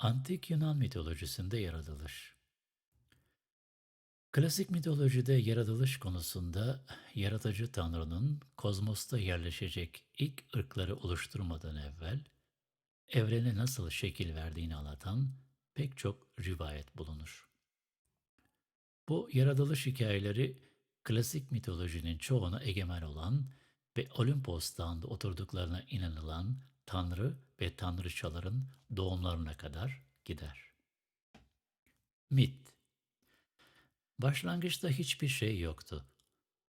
Antik Yunan mitolojisinde yaratılış. Klasik mitolojide yaratılış konusunda yaratıcı tanrının kozmosta yerleşecek ilk ırkları oluşturmadan evvel evrene nasıl şekil verdiğini anlatan pek çok rivayet bulunur. Bu yaratılış hikayeleri klasik mitolojinin çoğuna egemen olan ve Olimpos dağında oturduklarına inanılan tanrı ve tanrıçaların doğumlarına kadar gider. Mit Başlangıçta hiçbir şey yoktu.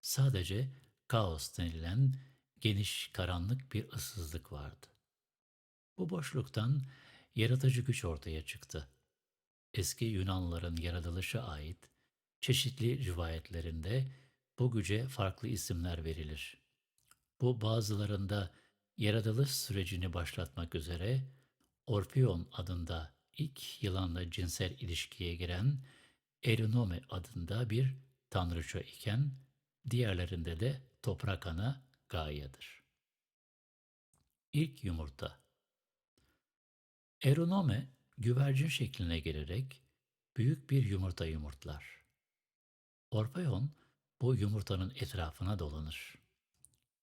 Sadece kaos denilen geniş karanlık bir ıssızlık vardı. Bu boşluktan yaratıcı güç ortaya çıktı. Eski Yunanlıların yaratılışa ait çeşitli rivayetlerinde bu güce farklı isimler verilir. Bu bazılarında yaratılış sürecini başlatmak üzere Orpheon adında ilk yılanla cinsel ilişkiye giren Erinome adında bir tanrıça iken diğerlerinde de toprak ana Gaia'dır. İlk yumurta Erinome güvercin şekline gelerek büyük bir yumurta yumurtlar. Orpheon bu yumurtanın etrafına dolanır.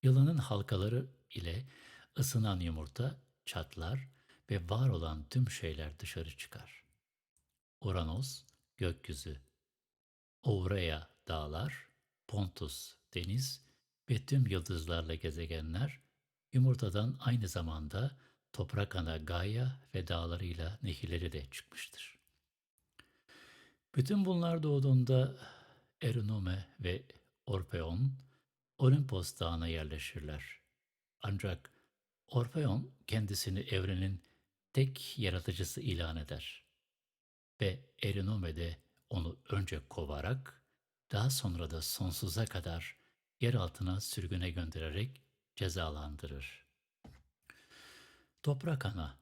Yılanın halkaları ile ısınan yumurta çatlar ve var olan tüm şeyler dışarı çıkar. Uranos, gökyüzü, Ourea dağlar, Pontus deniz ve tüm yıldızlarla gezegenler yumurtadan aynı zamanda toprak ana Gaia ve dağlarıyla nehirleri de çıkmıştır. Bütün bunlar doğduğunda Erinome ve Orpheon Olimpos dağına yerleşirler. Ancak Orpheon kendisini evrenin tek yaratıcısı ilan eder ve Erinome de onu önce kovarak daha sonra da sonsuza kadar yer altına sürgüne göndererek cezalandırır. Toprak Ana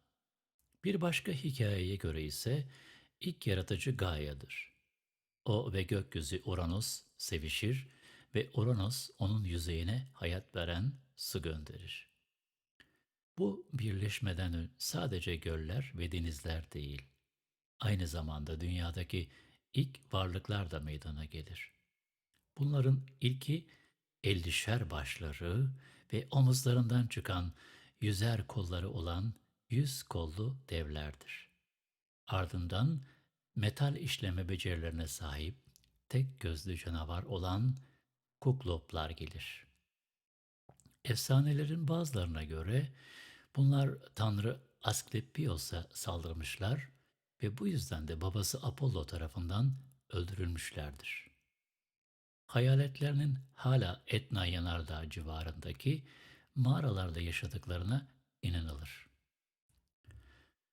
Bir başka hikayeye göre ise ilk yaratıcı Gaia'dır. O ve gökyüzü Uranus sevişir ve Uranus onun yüzeyine hayat veren su gönderir. Bu birleşmeden sadece göller ve denizler değil, aynı zamanda dünyadaki ilk varlıklar da meydana gelir. Bunların ilki ellişer başları ve omuzlarından çıkan yüzer kolları olan yüz kollu devlerdir. Ardından metal işleme becerilerine sahip tek gözlü canavar olan kukloplar gelir. Efsanelerin bazılarına göre bunlar Tanrı Asklepios'a saldırmışlar ve bu yüzden de babası Apollo tarafından öldürülmüşlerdir. Hayaletlerinin hala Etna Yanardağ civarındaki mağaralarda yaşadıklarına inanılır.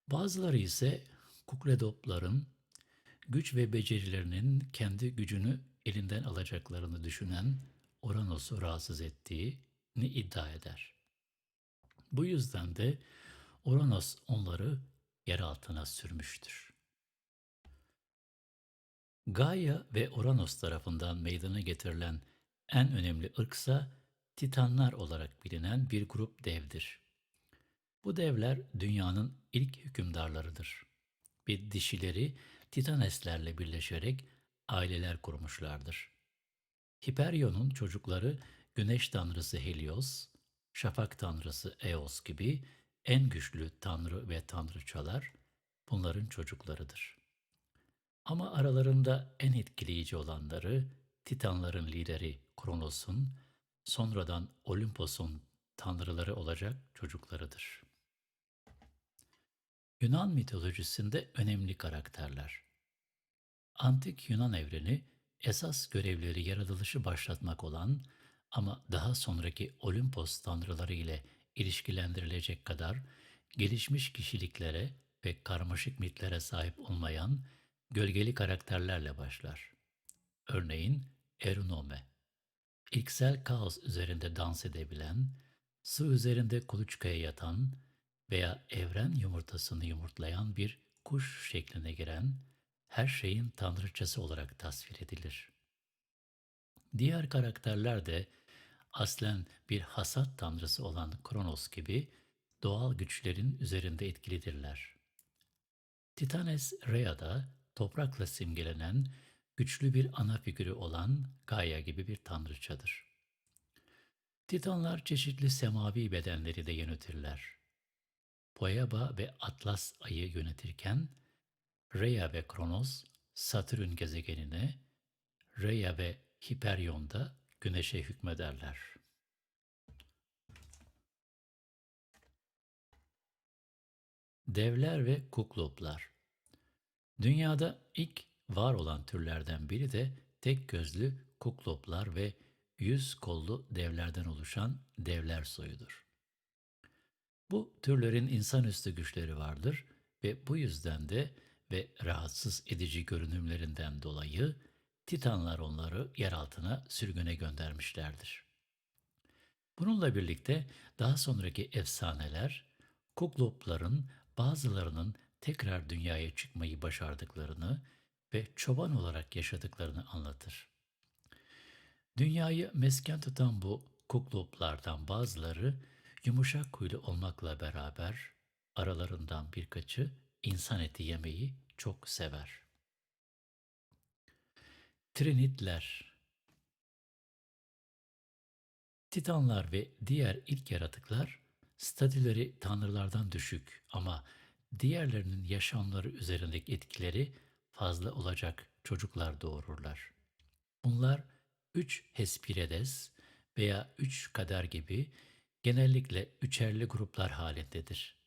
Bazıları ise kukledopların güç ve becerilerinin kendi gücünü elinden alacaklarını düşünen Uranos'u rahatsız ettiğini iddia eder. Bu yüzden de Uranos onları yer altına sürmüştür. Gaia ve Uranos tarafından meydana getirilen en önemli ırksa Titanlar olarak bilinen bir grup devdir. Bu devler dünyanın ilk hükümdarlarıdır. Ve dişileri Titaneslerle birleşerek aileler kurmuşlardır. Hiperion'un çocukları güneş tanrısı Helios, şafak tanrısı Eos gibi en güçlü tanrı ve tanrıçalar bunların çocuklarıdır. Ama aralarında en etkileyici olanları Titanların lideri Kronos'un, sonradan Olimpos'un tanrıları olacak çocuklarıdır. Yunan mitolojisinde önemli karakterler. Antik Yunan evreni esas görevleri yaratılışı başlatmak olan ama daha sonraki Olimpos tanrıları ile ilişkilendirilecek kadar gelişmiş kişiliklere ve karmaşık mitlere sahip olmayan gölgeli karakterlerle başlar. Örneğin Erinome, ilksel kaos üzerinde dans edebilen, su üzerinde kuluçkaya yatan veya evren yumurtasını yumurtlayan bir kuş şekline giren her şeyin tanrıçası olarak tasvir edilir. Diğer karakterler de aslen bir hasat tanrısı olan Kronos gibi doğal güçlerin üzerinde etkilidirler. Titanes Rhea'da toprakla simgelenen güçlü bir ana figürü olan Gaia gibi bir tanrıçadır. Titanlar çeşitli semavi bedenleri de yönetirler. Poeba ve Atlas ayı yönetirken Rhea ve Kronos Satürn gezegenine, Rhea ve Hyperion da güneşe hükmederler. Devler ve kukloplar Dünyada ilk var olan türlerden biri de tek gözlü kukloplar ve yüz kollu devlerden oluşan devler soyudur. Bu türlerin insanüstü güçleri vardır ve bu yüzden de ve rahatsız edici görünümlerinden dolayı Titanlar onları yer altına sürgüne göndermişlerdir. Bununla birlikte daha sonraki efsaneler Kuklopların bazılarının tekrar dünyaya çıkmayı başardıklarını ve çoban olarak yaşadıklarını anlatır. Dünyayı mesken tutan bu kukloplardan bazıları yumuşak huylu olmakla beraber aralarından birkaçı insan eti yemeyi çok sever. Trinitler Titanlar ve diğer ilk yaratıklar statüleri tanrılardan düşük ama diğerlerinin yaşamları üzerindeki etkileri fazla olacak çocuklar doğururlar. Bunlar üç Hespirides veya üç kader gibi genellikle üçerli gruplar halindedir.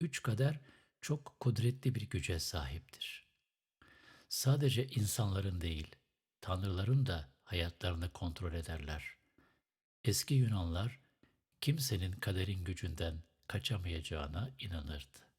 Üç kader çok kudretli bir güce sahiptir. Sadece insanların değil, tanrıların da hayatlarını kontrol ederler. Eski Yunanlar kimsenin kaderin gücünden kaçamayacağına inanırdı.